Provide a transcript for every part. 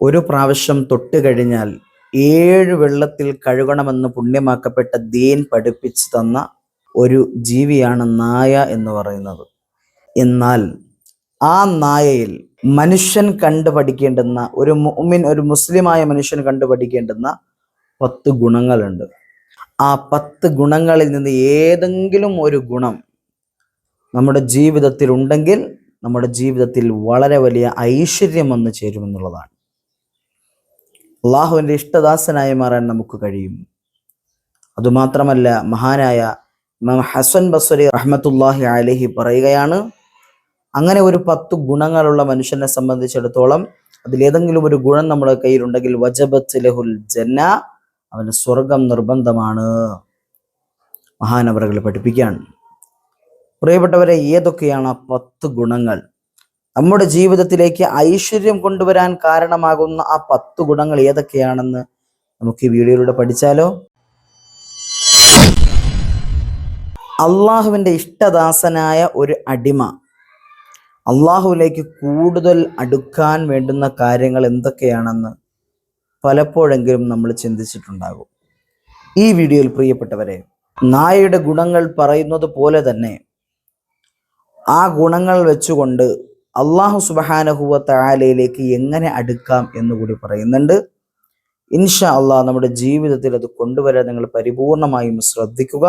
ഒരു പ്രാവശ്യം തൊട്ട് കഴിഞ്ഞാൽ ഏഴ് വെള്ളത്തിൽ കഴുകണമെന്ന് പുണ്യമാക്കപ്പെട്ട ദീൻ പഠിപ്പിച്ചു തന്ന ഒരു ജീവിയാണ് നായ എന്ന് പറയുന്നത്. എന്നാൽ ആ നായയിൽ മനുഷ്യൻ കണ്ടു പഠിക്കേണ്ടുന്ന ഒരു മുഅ്മിൻ ഒരു മുസ്ലിമായ മനുഷ്യൻ കണ്ടു പഠിക്കേണ്ടുന്ന പത്ത് ഗുണങ്ങളുണ്ട്. ആ പത്ത് ഗുണങ്ങളിൽ നിന്ന് ഏതെങ്കിലും ഒരു ഗുണം നമ്മുടെ ജീവിതത്തിൽ ഉണ്ടെങ്കിൽ നമ്മുടെ ജീവിതത്തിൽ വളരെ വലിയ ഐശ്വര്യം വന്നു ചേരുമെന്നുള്ളതാണ്. അള്ളാഹുവിന്റെ ഇഷ്ടദാസനായി മാറാൻ നമുക്ക് കഴിയും. അതുമാത്രമല്ല മഹാനായ ഇമാം ഹസൻ ബസ്വരി റഹ്മത്തുല്ലാഹി അലഹി പറയുകയാണ് അങ്ങനെ ഒരു പത്ത് ഗുണങ്ങളുള്ള മനുഷ്യനെ സംബന്ധിച്ചിടത്തോളം അതിലേതെങ്കിലും ഒരു ഗുണം നമ്മുടെ കയ്യിലുണ്ടെങ്കിൽ വജബത്ത് ലഹുൽ ജന്ന അവന് സ്വർഗം നിർബന്ധമാണ്. മഹാനവറുകൾ പഠിപ്പിക്കുകയാണ്. പ്രിയപ്പെട്ടവരെ ഏതൊക്കെയാണ് ആ പത്ത് ഗുണങ്ങൾ? നമ്മുടെ ജീവിതത്തിലേക്ക് ഐശ്വര്യം കൊണ്ടുവരാൻ കാരണമാകുന്ന ആ പത്ത് ഗുണങ്ങൾ ഏതൊക്കെയാണെന്ന് നമുക്ക് ഈ വീഡിയോയിലൂടെ പഠിച്ചാലോ? അള്ളാഹുവിന്റെ ഇഷ്ടദാസനായ ഒരു അടിമ. അള്ളാഹുവിലേക്ക് കൂടുതൽ അടുക്കാൻ വേണ്ടുന്ന കാര്യങ്ങൾ എന്തൊക്കെയാണെന്ന് പലപ്പോഴെങ്കിലും നമ്മൾ ചിന്തിച്ചിട്ടുണ്ടാകും. ഈ വീഡിയോയിൽ പ്രിയപ്പെട്ടവരെ നായയുടെ ഗുണങ്ങൾ പറയുന്നത് പോലെ തന്നെ ആ ഗുണങ്ങൾ വെച്ചുകൊണ്ട് അള്ളാഹു സുബഹാനഹുവ താലയിലേക്ക് എങ്ങനെ അടുക്കാം എന്ന് കൂടി പറയുന്നുണ്ട്. ഇൻഷാ അള്ളാഹ് നമ്മുടെ ജീവിതത്തിൽ അത് കൊണ്ടുവരാൻ നിങ്ങൾ പരിപൂർണമായും ശ്രദ്ധിക്കുക.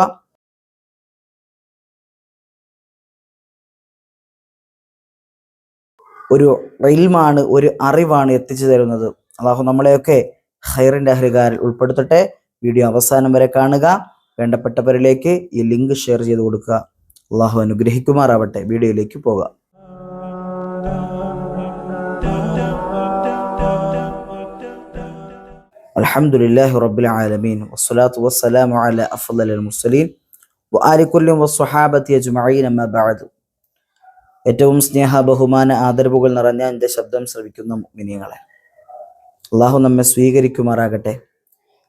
ഒരു റെയിൽമാണ് ഒരു അറിവാണ് എത്തിച്ചു തരുന്നത്. അള്ളാഹു നമ്മളെയൊക്കെ ഹൈറിന്റെ അഹരികാരിൽ ഉൾപ്പെടുത്തട്ടെ. വീഡിയോ അവസാനം വരെ കാണുക. വേണ്ടപ്പെട്ടവരിലേക്ക് ഈ ലിങ്ക് ഷെയർ ചെയ്ത് കൊടുക്കുക. അള്ളാഹു അനുഗ്രഹിക്കുമാറാവട്ടെ. വീഡിയോയിലേക്ക് പോകാം. الحمد لله رب العالمين والصلاة والسلام على أفضل المرسلين وآل كل والصحابة أجمعين أما بعد ഏറ്റവും സ്നേഹ ബഹുമാന ആദരവുകൾ നിറഞ്ഞ എൻ്റെ ശബ്ദം ശ്രവിക്കുന്ന മിനിയങ്ങളെ അള്ളാഹു നമ്മെ സ്വീകരിക്കുമാറാകട്ടെ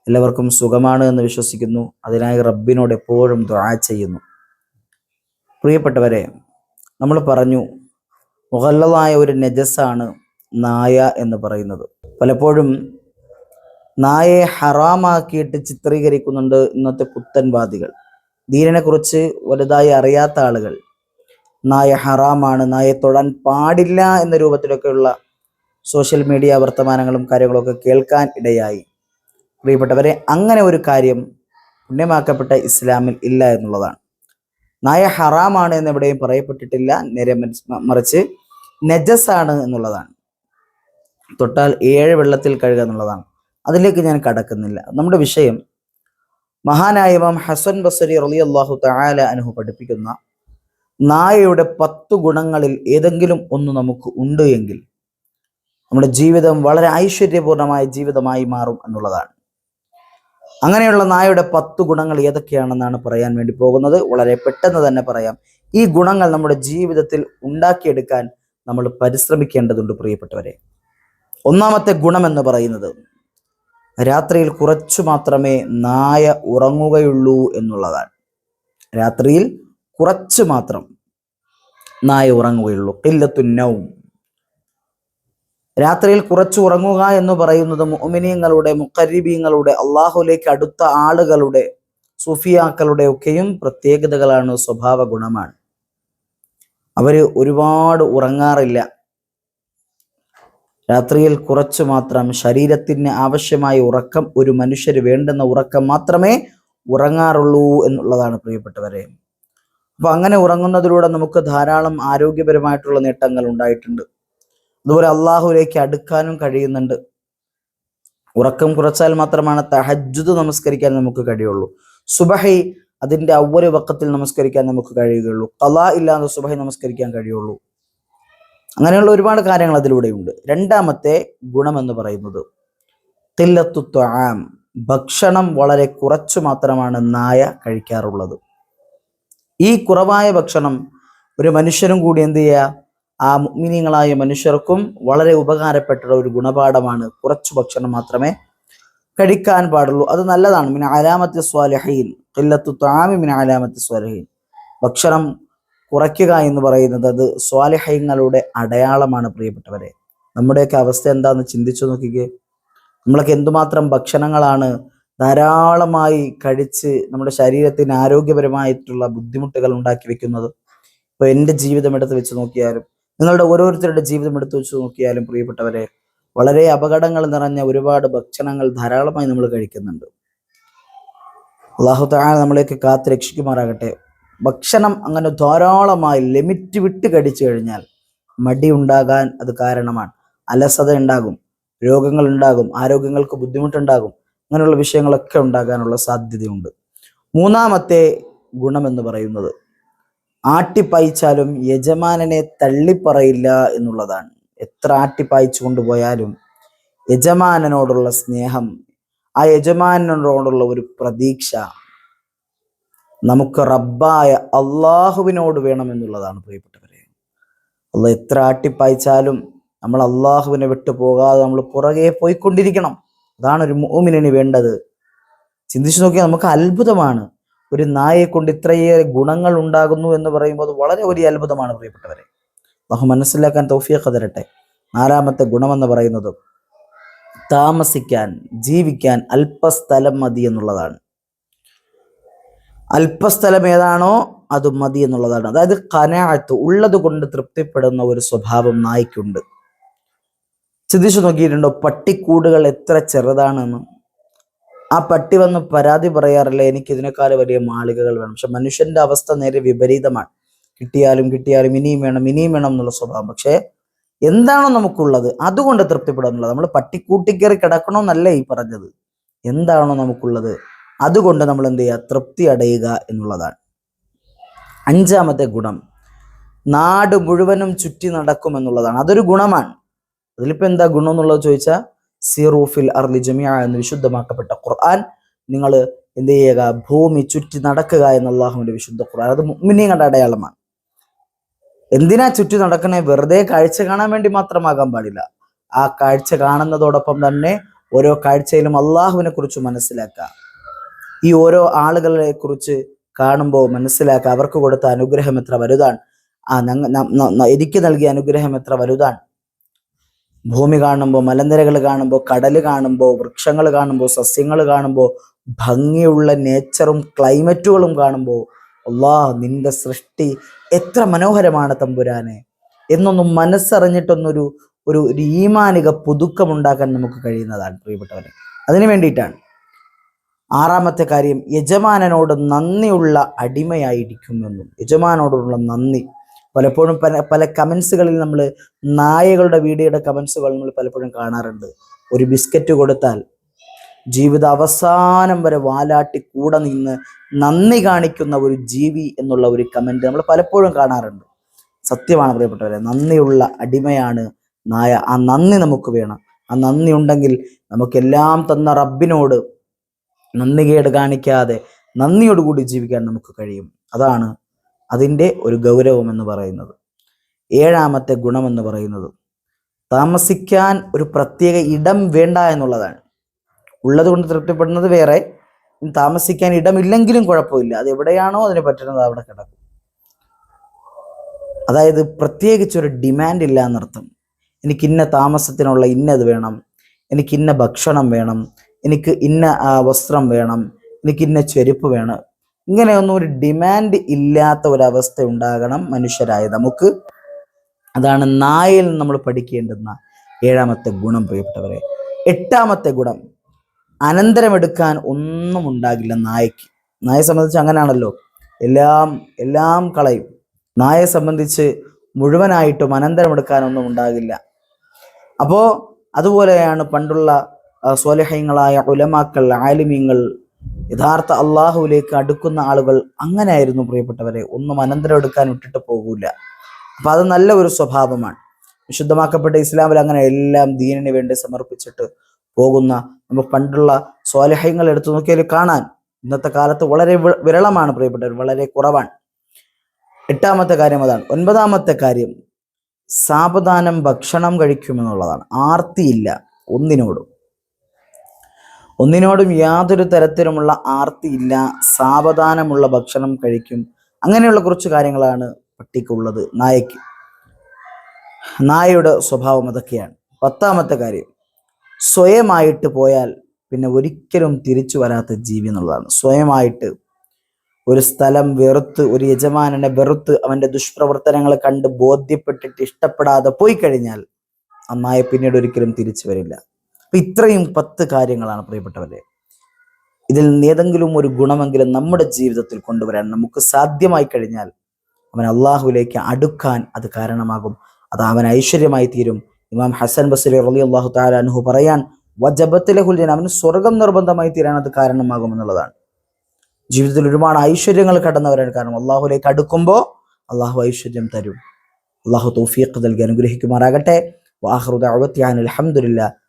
എല്ലാവർക്കും സുഖമാണ് എന്ന് വിശ്വസിക്കുന്നു അതിനായി റബ്ബിനോട് എപ്പോഴും ദുആ ചെയ്യുന്നു പ്രിയപ്പെട്ടവരെ നമ്മൾ പറഞ്ഞു മുഹല്ലതായ ഒരു നജസ്സാണ് നായ എന്ന് പറയുന്നത്. പലപ്പോഴും നായയെ ഹറാമാക്കിയിട്ട് ചിത്രീകരിക്കുന്നുണ്ട് ഇന്നത്തെ പുത്തൻവാദികൾ കുറിച്ച് വലുതായി അറിയാത്ത ആളുകൾ നായ ഹറാമാണ് നായെ തൊടാൻ പാടില്ല എന്ന രൂപത്തിലൊക്കെയുള്ള സോഷ്യൽ മീഡിയ വർത്തമാനങ്ങളും കാര്യങ്ങളൊക്കെ കേൾക്കാൻ ഇടയായി. പ്രിയപ്പെട്ടവരെ അങ്ങനെ ഒരു കാര്യം പുണ്യമാക്കപ്പെട്ട ഇസ്ലാമിൽ ഇല്ല എന്നുള്ളതാണ്. നായ ഹറാമാണ് എന്ന് എവിടെയും പറയപ്പെട്ടിട്ടില്ല. നേരെ മറിച്ച് നെജസാണ് എന്നുള്ളതാണ്. തൊട്ടാൽ ഏഴ് വെള്ളത്തിൽ കഴുകുക എന്നുള്ളതാണ്. അതിലേക്ക് ഞാൻ കടക്കുന്നില്ല. നമ്മുടെ വിഷയം മഹാനായ ഇമാം ഹസൻ ബസരി റളിയല്ലാഹു തആല അനുഹു പഠിപ്പിക്കുന്ന നായയുടെ പത്ത് ഗുണങ്ങളിൽ ഏതെങ്കിലും ഒന്ന് നമുക്ക് ഉണ്ട് എങ്കിൽ നമ്മുടെ ജീവിതം വളരെ ഐശ്വര്യപൂർണമായ ജീവിതമായി മാറും എന്നുള്ളതാണ്. അങ്ങനെയുള്ള നായയുടെ പത്ത് ഗുണങ്ങൾ ഏതൊക്കെയാണെന്നാണ് പറയാൻ വേണ്ടി പോകുന്നത്. വളരെ പെട്ടെന്ന് തന്നെ പറയാം. ഈ ഗുണങ്ങൾ നമ്മുടെ ജീവിതത്തിൽ ഉണ്ടാക്കിയെടുക്കാൻ നമ്മൾ പരിശ്രമിക്കേണ്ടതുണ്ട് പ്രിയപ്പെട്ടവരെ. ഒന്നാമത്തെ ഗുണം എന്ന് പറയുന്നത് രാത്രിയിൽ കുറച്ചു മാത്രമേ നായ ഉറങ്ങുകയുള്ളൂ എന്നുള്ളതാണ്. രാത്രിയിൽ കുറച്ചു മാത്രം നായ ഉറങ്ങുകയുള്ളൂ. കില്ലത്തുന്നവും രാത്രിയിൽ കുറച്ചു ഉറങ്ങുക എന്ന് പറയുന്നത് മോമിനിയങ്ങളുടെ മുക്കരീബീങ്ങളുടെ അള്ളാഹുലേക്ക് അടുത്ത ആളുകളുടെ സുഫിയാക്കളുടെ ഒക്കെയും പ്രത്യേകതകളാണ് സ്വഭാവ ഗുണമാണ്. അവർ ഒരുപാട് ഉറങ്ങാറില്ല. രാത്രിയിൽ കുറച്ചു മാത്രം ശരീരത്തിന് ആവശ്യമായ ഉറക്കം ഒരു മനുഷ്യര് വേണ്ടുന്ന ഉറക്കം മാത്രമേ ഉറങ്ങാറുള്ളൂ എന്നുള്ളതാണ് പ്രിയപ്പെട്ടവരെ. അപ്പൊ അങ്ങനെ ഉറങ്ങുന്നതിലൂടെ നമുക്ക് ധാരാളം ആരോഗ്യപരമായിട്ടുള്ള നേട്ടങ്ങൾ ഉണ്ടായിട്ടുണ്ട്. അതുപോലെ അള്ളാഹുലേക്ക് അടുക്കാനും കഴിയുന്നുണ്ട്. ഉറക്കം കുറച്ചാൽ മാത്രമാണ് തഹജ്ജുദ് നമസ്കരിക്കാൻ നമുക്ക് കഴിയുള്ളൂ. സുബഹി അതിന്റെ അവർ വക്കത്തിൽ നമസ്കരിക്കാൻ നമുക്ക് കഴിയുകയുള്ളൂ. കലാ ഇല്ലാതെ സുബഹി നമസ്കരിക്കാൻ കഴിയുള്ളൂ. അങ്ങനെയുള്ള ഒരുപാട് കാര്യങ്ങൾ അതിലൂടെയുണ്ട്. രണ്ടാമത്തെ ഗുണം എന്ന് പറയുന്നത് തില്ലത്തു ത്വാം ഭക്ഷണം വളരെ കുറച്ചു മാത്രമാണ് നായ കഴിക്കാറുള്ളത്. ഈ കുറവായ ഭക്ഷണം ഒരു മനുഷ്യനും കൂടി എന്ത് ചെയ്യുക? ആ മുഗ്മിനീങ്ങളായ മനുഷ്യർക്കും വളരെ ഉപകാരപ്പെട്ട ഒരു ഗുണപാഠമാണ് കുറച്ചു ഭക്ഷണം മാത്രമേ കഴിക്കാൻ പാടുള്ളൂ. അത് നല്ലതാണ്. മിന അലാമത്ത് സ്വാലഹീൻ. കില്ലത്തു താമി മിന അലാമത്ത് സ്വാലഹീൻ. ഭക്ഷണം കുറയ്ക്കുക എന്ന് പറയുന്നത് അത് സ്വാലഹ്യങ്ങളുടെ അടയാളമാണ് പ്രിയപ്പെട്ടവരെ. നമ്മുടെയൊക്കെ അവസ്ഥ എന്താന്ന് ചിന്തിച്ചു നോക്കിക്കേ. നമ്മളൊക്കെ എന്തുമാത്രം ഭക്ഷണങ്ങളാണ് ധാരാളമായി കഴിച്ച് നമ്മുടെ ശരീരത്തിന് ആരോഗ്യപരമായിട്ടുള്ള ബുദ്ധിമുട്ടുകൾ ഉണ്ടാക്കി വെക്കുന്നത്. ഇപ്പൊ എന്റെ ജീവിതം എടുത്ത് വെച്ച് നോക്കിയാലും നിങ്ങളുടെ ഓരോരുത്തരുടെ ജീവിതം എടുത്തു വെച്ച് നോക്കിയാലും പ്രിയപ്പെട്ടവരെ വളരെ അപകടങ്ങൾ നിറഞ്ഞ ഒരുപാട് ഭക്ഷണങ്ങൾ ധാരാളമായി നമ്മൾ കഴിക്കുന്നുണ്ട്. അള്ളാഹു താഴെ നമ്മളെയൊക്കെ കാത്ത് രക്ഷിക്കുമാറാകട്ടെ. ഭക്ഷണം അങ്ങനെ ധാരാളമായി ലിമിറ്റ് വിട്ട് കടിച്ചു കഴിഞ്ഞാൽ മടി ഉണ്ടാകാൻ അത് കാരണമാണ്. അലസത ഉണ്ടാകും രോഗങ്ങൾ ഉണ്ടാകും ആരോഗ്യങ്ങൾക്ക് ബുദ്ധിമുട്ടുണ്ടാകും അങ്ങനെയുള്ള വിഷയങ്ങളൊക്കെ ഉണ്ടാകാനുള്ള സാധ്യതയുണ്ട്. മൂന്നാമത്തെ ഗുണമെന്ന് പറയുന്നത് ആട്ടിപ്പായിച്ചാലും യജമാനനെ തള്ളിപ്പറയില്ല എന്നുള്ളതാണ്. എത്ര ആട്ടിപ്പായിച്ചു കൊണ്ടുപോയാലും യജമാനനോടുള്ള സ്നേഹം ആ യജമാനനോടുള്ള ഒരു പ്രതീക്ഷ നമുക്ക് റബ്ബായ അള്ളാഹുവിനോട് വേണമെന്നുള്ളതാണ് പ്രിയപ്പെട്ടവരെ. അല്ല എത്ര ആട്ടിപ്പായിച്ചാലും നമ്മൾ അള്ളാഹുവിനെ വിട്ടു പോകാതെ നമ്മൾ പുറകെ പോയിക്കൊണ്ടിരിക്കണം. അതാണ് ഒരു മോമിനി വേണ്ടത്. ചിന്തിച്ചു നോക്കിയാൽ നമുക്ക് അത്ഭുതമാണ്. ഒരു നായയെ കൊണ്ട് ഇത്രയേറെ ഗുണങ്ങൾ ഉണ്ടാകുന്നു എന്ന് പറയുമ്പോൾ അത് വളരെ വലിയ അത്ഭുതമാണ് പ്രിയപ്പെട്ടവരെ. അഹ് മനസ്സിലാക്കാൻ തൗഫിയൊക്കെ തരട്ടെ. നാലാമത്തെ ഗുണമെന്ന് പറയുന്നത് താമസിക്കാൻ ജീവിക്കാൻ അല്പസ്ഥലം മതി എന്നുള്ളതാണ്. അല്പസ്ഥലം ഏതാണോ അത് മതി എന്നുള്ളതാണ്. അതായത് കനാഴത്ത് ഉള്ളത് കൊണ്ട് തൃപ്തിപ്പെടുന്ന ഒരു സ്വഭാവം നായ്ക്കുണ്ട്. ചിന്തിച്ചു നോക്കിയിട്ടുണ്ടോ? പട്ടിക്കൂടുകൾ എത്ര ചെറുതാണെന്ന്. ആ പട്ടി വന്ന് പരാതി പറയാറില്ല. എനിക്ക് ഇതിനേക്കാൾ വലിയ മാളികകൾ വേണം. പക്ഷെ മനുഷ്യന്റെ അവസ്ഥ നേരെ വിപരീതമാണ്. കിട്ടിയാലും കിട്ടിയാലും ഇനിയും വേണം ഇനിയും വേണം എന്നുള്ള സ്വഭാവം. പക്ഷേ എന്താണോ നമുക്കുള്ളത് അതുകൊണ്ട് തൃപ്തിപ്പെടാന്നുള്ളത് നമ്മൾ പട്ടിക്കൂട്ടിക്കേറി കിടക്കണമെന്നല്ല ഈ പറഞ്ഞത്. എന്താണോ നമുക്കുള്ളത് അതുകൊണ്ട് നമ്മൾ എന്ത് ചെയ്യുക? തൃപ്തി അടയുക എന്നുള്ളതാണ്. അഞ്ചാമത്തെ ഗുണം. നാട് മുഴുവനും ചുറ്റി നടക്കും എന്നുള്ളതാണ് അതൊരു ഗുണമാണ്. അതിലിപ്പോ എന്താ ഗുണം എന്നുള്ളത് ചോദിച്ചാൽ സീറൂഫിൽ അർലി ജമിയ എന്ന് വിശുദ്ധമാക്കപ്പെട്ട ഖുർആൻ. നിങ്ങൾ എന്ത് ചെയ്യുക? ഭൂമി ചുറ്റി നടക്കുക എന്ന അള്ളാഹുവിന്റെ വിശുദ്ധ ഖുർആൻ. അത് മുഅ്മിനീങ്ങളുടെ അടയാളമാണ്. എന്തിനാ ചുറ്റി നടക്കണേ? വെറുതെ കാഴ്ച കാണാൻ വേണ്ടി മാത്രമാകാൻ പാടില്ല. ആ കാഴ്ച കാണുന്നതോടൊപ്പം തന്നെ ഓരോ കാഴ്ചയിലും അള്ളാഹുവിനെ കുറിച്ച് മനസ്സിലാക്കുക. ഈ ഓരോ ആളുകളെ കുറിച്ച് കാണുമ്പോൾ മനസ്സിലാക്കുക. അവർക്ക് കൊടുത്ത അനുഗ്രഹം എത്ര വലുതാണ്. ആ എനിക്ക് നൽകിയ അനുഗ്രഹം എത്ര വലുതാണ്. ഭൂമി കാണുമ്പോൾ മലനിരകൾ കാണുമ്പോൾ കടൽ കാണുമ്പോൾ വൃക്ഷങ്ങൾ കാണുമ്പോൾ സസ്യങ്ങൾ കാണുമ്പോൾ ഭംഗിയുള്ള നേച്ചറും ക്ലൈമറ്റുകളും കാണുമ്പോൾ അള്ളാഹ് നിന്റെ സൃഷ്ടി എത്ര മനോഹരമാണ് തമ്പുരാനെ. എന്നൊന്നും മനസ്സറിഞ്ഞിട്ടൊന്നൊരു ഒരു ഒരു ഈമാനിക പുതുക്കമുണ്ടാക്കാൻ നമുക്ക് കഴിയുന്നതാണ് പ്രിയപ്പെട്ടവരെ. അതിനു വേണ്ടിയിട്ടാണ് ആറാമത്തെ കാര്യം യജമാനനോട് നന്ദിയുള്ള അടിമയായിരിക്കുമെന്നും യജമാനോടുള്ള നന്ദി. പലപ്പോഴും പല പല കമൻസുകളിൽ നമ്മൾ നായകളുടെ വീഡിയോയുടെ കമൻസുകൾ നമ്മൾ പലപ്പോഴും കാണാറുണ്ട്. ഒരു ബിസ്ക്കറ്റ് കൊടുത്താൽ ജീവിത അവസാനം വരെ വാലാട്ടി കൂടെ നിന്ന് നന്ദി കാണിക്കുന്ന ഒരു ജീവി എന്നുള്ള ഒരു കമന്റ് നമ്മൾ പലപ്പോഴും കാണാറുണ്ട്. സത്യമാണ് പ്രിയപ്പെട്ടവരെ നന്ദിയുള്ള അടിമയാണ് നായ. ആ നന്ദി നമുക്ക് വേണം. ആ നന്ദി ഉണ്ടെങ്കിൽ നമുക്കെല്ലാം തന്ന റബ്ബിനോട് നന്ദികേട് കാണിക്കാതെ നന്ദിയോടുകൂടി ജീവിക്കാൻ നമുക്ക് കഴിയും. അതാണ് അതിന്റെ ഒരു ഗൗരവം എന്ന് പറയുന്നത്. ഏഴാമത്തെ ഗുണമെന്ന് പറയുന്നത് താമസിക്കാൻ ഒരു പ്രത്യേക ഇടം വേണ്ട എന്നുള്ളതാണ്. ഉള്ളത് കൊണ്ട് തൃപ്തിപ്പെടുന്നത് വേറെ. താമസിക്കാൻ ഇടമില്ലെങ്കിലും കുഴപ്പമില്ല. അത് എവിടെയാണോ അതിന് പറ്റുന്നത് അവിടെ കിടക്കും. അതായത് പ്രത്യേകിച്ച് ഒരു ഡിമാൻഡ് ഇല്ല എന്നർത്ഥം എനിക്ക് ഇന്ന താമസത്തിനുള്ള ഇന്നത് വേണം. എനിക്ക് ഇന്ന ഭക്ഷണം വേണം. എനിക്ക് ഇന്ന വസ്ത്രം വേണം. എനിക്ക് ഇന്ന ചെരുപ്പ് വേണം. ഇങ്ങനെയൊന്നും ഒരു ഡിമാൻഡ് ഇല്ലാത്ത ഒരവസ്ഥ ഉണ്ടാകണം മനുഷ്യരായ നമുക്ക്. അതാണ് നായയിൽ നമ്മൾ പഠിക്കേണ്ടുന്ന ഏഴാമത്തെ ഗുണം പ്രിയപ്പെട്ടവരെ. എട്ടാമത്തെ ഗുണം അനന്തരമെടുക്കാൻ ഒന്നും ഉണ്ടാകില്ല നായക്ക് നായയെ സംബന്ധിച്ച് അങ്ങനെയാണല്ലോ എല്ലാം എല്ലാം കളയും. നായയെ സംബന്ധിച്ച് മുഴുവനായിട്ടും അനന്തരമെടുക്കാനൊന്നും ഉണ്ടാകില്ല. അപ്പോൾ അതുപോലെയാണ് പണ്ടുള്ള സ്വലഹ്യങ്ങളായ ഉലമാക്കൾ ആലിമീങ്ങൾ യഥാർത്ഥ അള്ളാഹുവിലേക്ക് അടുക്കുന്ന ആളുകൾ അങ്ങനെയായിരുന്നു പ്രിയപ്പെട്ടവരെ. ഒന്നും അനന്തരം എടുക്കാൻ വിട്ടിട്ട് പോകൂല. അപ്പൊ അത് നല്ല ഒരു സ്വഭാവമാണ്. വിശുദ്ധമാക്കപ്പെട്ട ഇസ്ലാമിൽ അങ്ങനെ എല്ലാം ദീനിന് വേണ്ടി സമർപ്പിച്ചിട്ട് പോകുന്ന നമുക്ക് പണ്ടുള്ള സ്വാലഹ്യങ്ങൾ എടുത്തു നോക്കിയാൽ കാണാൻ ഇന്നത്തെ കാലത്ത് വളരെ വിരളമാണ് പ്രിയപ്പെട്ടവർ വളരെ കുറവാണ്. എട്ടാമത്തെ കാര്യം അതാണ്. ഒൻപതാമത്തെ കാര്യം സാവധാനം ഭക്ഷണം കഴിക്കുമെന്നുള്ളതാണ്. ആർത്തിയില്ല ഒന്നിനോടും. ഒന്നിനോടും യാതൊരു തരത്തിലുമുള്ള ആർത്തിയില്ല സാവധാനമുള്ള ഭക്ഷണം കഴിക്കും. അങ്ങനെയുള്ള കുറച്ച് കാര്യങ്ങളാണ് പട്ടിക്കുള്ളത്. നായയ്ക്ക്. നായയുടെ സ്വഭാവം അതൊക്കെയാണ്. പത്താമത്തെ കാര്യം. സ്വയമായിട്ട് പോയാൽ പിന്നെ ഒരിക്കലും തിരിച്ചു വരാത്ത ജീവി എന്നുള്ളതാണ്. സ്വയമായിട്ട് ഒരു സ്ഥലം വെറുത്ത് ഒരു യജമാനനെ വെറുത്ത് അവന്റെ ദുഷ്പ്രവർത്തനങ്ങൾ കണ്ട് ബോധ്യപ്പെട്ടിട്ട് ഇഷ്ടപ്പെടാതെ പോയി കഴിഞ്ഞാൽ ആ നായ പിന്നീട് ഒരിക്കലും തിരിച്ചു വരില്ല. അപ്പൊ ഇത്രയും പത്ത് കാര്യങ്ങളാണ് പ്രിയപ്പെട്ടവരെ. ഇതിൽ നിന്ന് ഏതെങ്കിലും ഒരു ഗുണമെങ്കിലും നമ്മുടെ ജീവിതത്തിൽ കൊണ്ടുവരാൻ നമുക്ക് സാധ്യമായി കഴിഞ്ഞാൽ അവൻ അള്ളാഹുവിലേക്ക് അടുക്കാൻ അത് കാരണമാകും. അത് അവൻ ഐശ്വര്യമായി തീരും. ഇമാം ഹസൻ ബസരി റലി അള്ളാഹു താലാൻഹു പറയാൻ വജബത്തിലെ ഹുല്യൻ അവന് സ്വർഗം നിർബന്ധമായി തീരാൻ അത് കാരണമാകും എന്നുള്ളതാണ്. ജീവിതത്തിൽ ഒരുപാട് ഐശ്വര്യങ്ങൾ കടന്നവരാണ്. കാരണം അള്ളാഹുലേക്ക് അടുക്കുമ്പോൾ അള്ളാഹു ഐശ്വര്യം തരും. അള്ളാഹു തൗഫീഖ് നൽകി അനുഗ്രഹിക്കുമാറാകട്ടെ. വാഹൃദ അവത്യാൻ അലഹമുല്ല